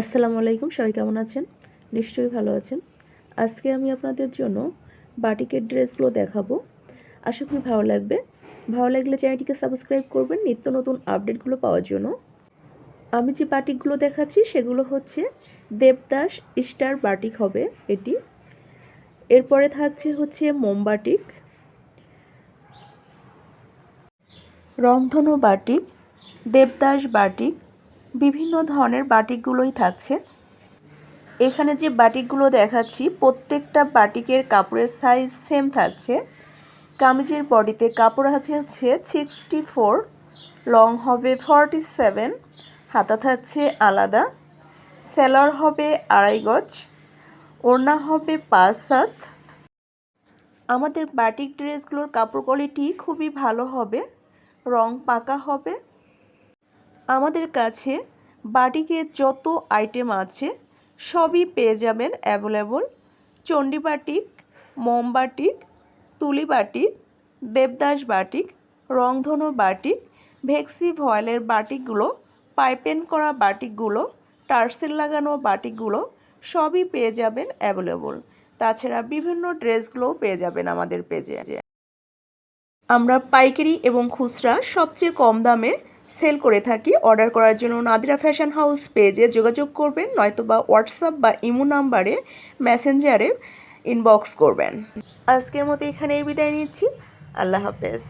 আসসালামু আলাইকুম, সবাই কেমন আছেন? নিশ্চয়ই ভালো আছেন। আজকে আমি আপনাদের জন্য বাটিকের ড্রেসগুলো দেখাবো। আশা করি ভালো লাগবে। ভালো লাগলে চ্যানেলটিকে সাবস্ক্রাইব করবেন নিত্য নতুন আপডেটগুলো পাওয়ার জন্য। আমি যে বাটিকগুলো দেখাচ্ছি, সেগুলো হচ্ছে দেবদাস স্টার বাটিক হবে এটি। এরপরে থাকছে হচ্ছে মোমবাটিক রংধনু বাটিক, দেবদাস বাটিক বিভিন্ন ধরনের বাটিকগুলোই থাকছে। এখানে যে বাটিকগুলো দেখাচ্ছি, প্রত্যেকটা বাটিকের কাপড়ের সাইজ সেম থাকছে। কামিজের বডিতে কাপড় আছে হচ্ছে সিক্সটি ফোর লং হবে ফর্টি সেভেন হাতা থাকছে আলাদা। সেলার হবে আড়াই গজ, ওড়না হবে পাঁচ সাত। আমাদের বাটিক ড্রেসগুলোর কাপড় কোয়ালিটি খুবই ভালো হবে, রং পাকা হবে। আমাদের কাছে বাটিকের যত আইটেম আছে সবই পেয়ে যাবেন অ্যাভেলেবল। চণ্ডী বাটিক, মোম বাটিক, তুলি বাটিক, দেবদাস বাটিক, রংধনু বাটিক, ভেক্সি ভয়েলের বাটিকগুলো পাইপেন করা বাটিকগুলো, টার্সেল লাগানো বাটিকগুলো সবই পেয়ে যাবেন অ্যাভেলেবল। তাছাড়া বিভিন্ন ড্রেসগুলোও পেয়ে যাবেন আমাদের পেজে। আমরা পাইকারি এবং খুচরা সবচেয়ে কম দামে সেল করে থাকি। অর্ডার করার জন্য নাদিরা ফ্যাশন হাউস পেজে যোগাযোগ করবেন, নয়তো বা হোয়াটসঅ্যাপ বা ইমো নাম্বারে মেসেঞ্জারে ইনবক্স করবেন। আজকের মতো এখানেই বিদায় নিচ্ছি। আল্লাহ হাফেজ।